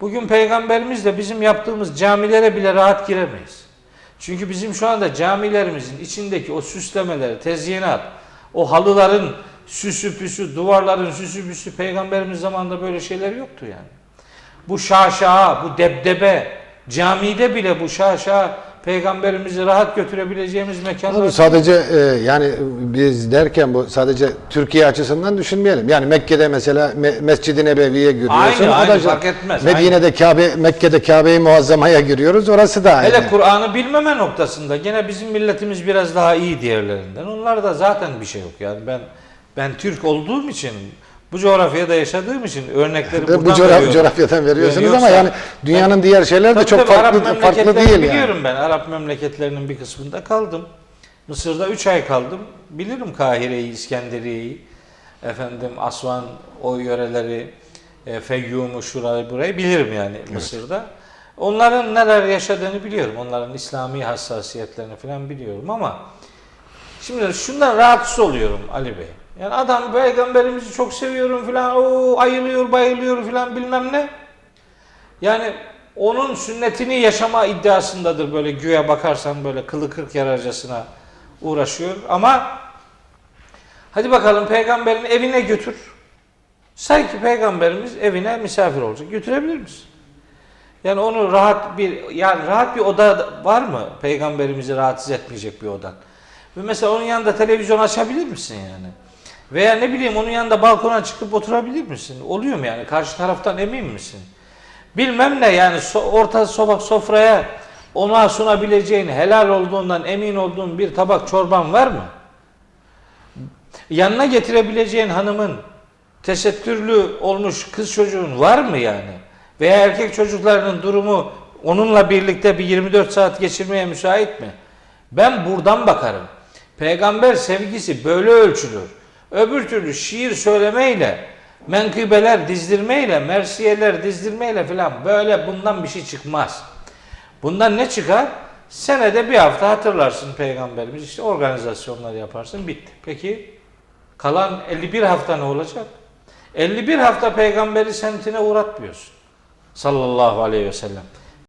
Bugün peygamberimiz de bizim yaptığımız camilere bile rahat giremeyiz. Çünkü bizim şu anda camilerimizin içindeki o süslemeleri, tezyinat, o halıların süsü püsü, duvarların süsü püsü peygamberimiz zamanında böyle şeyler yoktu yani. Bu şaşa, bu debdebe, camide bile bu şaşa peygamberimizi rahat götürebileceğimiz mekanlar. Abi sadece e, yani biz derken bu sadece Türkiye açısından düşünmeyelim. Yani Mekke'de mesela Me- Mescid-i Nebevi'ye giriyorsun. Aynı, da aynı, fark etmez, Medine'de Kabe, Mekke'de Kabe-i Muazzama'ya giriyoruz. Orası da aynı. Hele Kur'an'ı bilmeme noktasında gene bizim milletimiz biraz daha iyi diğerlerinden. Onlarda zaten bir şey yok yani ben ben Türk olduğum için bu coğrafyada yaşadığım için örnekleri buradan bu coğraf- veriyorum. coğrafyadan veriyorsunuz Yani ama yani dünyanın diğer şeyler de Tabii çok tabii, farklı Arap farklı değil yani. biliyorum ben. Arap memleketlerinin bir kısmında kaldım. Mısır'da 3 ay kaldım. Bilirim Kahire'yi, İskenderiye'yi. Efendim Asvan o yöreleri, e, Feyyum'u şurayı burayı bilirim yani Mısır'da. Onların neler yaşadığını biliyorum. Onların İslami hassasiyetlerini falan biliyorum ama Şimdi şundan rahatsız oluyorum Ali Bey. Yani adam peygamberimizi çok seviyorum falan, o ayılıyor, bayılıyor falan bilmem ne. Yani onun sünnetini yaşama iddiasındadır böyle güya bakarsan böyle kılı kırk yararcasına uğraşıyor ama hadi bakalım peygamberin evine götür. Say ki peygamberimiz evine misafir olacak. Götürebilir misin? Yani onu rahat bir yani rahat bir oda var mı? Peygamberimizi rahatsız etmeyecek bir oda. Mesela onun yanında televizyon açabilir misin yani? Veya ne bileyim onun yanında balkona çıkıp oturabilir misin? Oluyor mu yani? Karşı taraftan emin misin? Bilmem ne yani so- orta sobak sofraya ona sunabileceğin helal olduğundan emin olduğun bir tabak çorban var mı? Yanına getirebileceğin hanımın tesettürlü olmuş kız çocuğun var mı yani? Veya erkek çocuklarının durumu onunla birlikte bir 24 saat geçirmeye müsait mi? Ben buradan bakarım. Peygamber sevgisi böyle ölçülür. Öbür türlü şiir söylemeyle, menkıbeler dizdirmeyle, mersiyeler dizdirmeyle falan böyle bundan bir şey çıkmaz. Bundan ne çıkar? Senede bir hafta hatırlarsın peygamberimiz işte organizasyonlar yaparsın bitti. Peki kalan 51 hafta ne olacak? 51 hafta peygamberi semtine uğratmıyorsun. Sallallahu aleyhi ve sellem.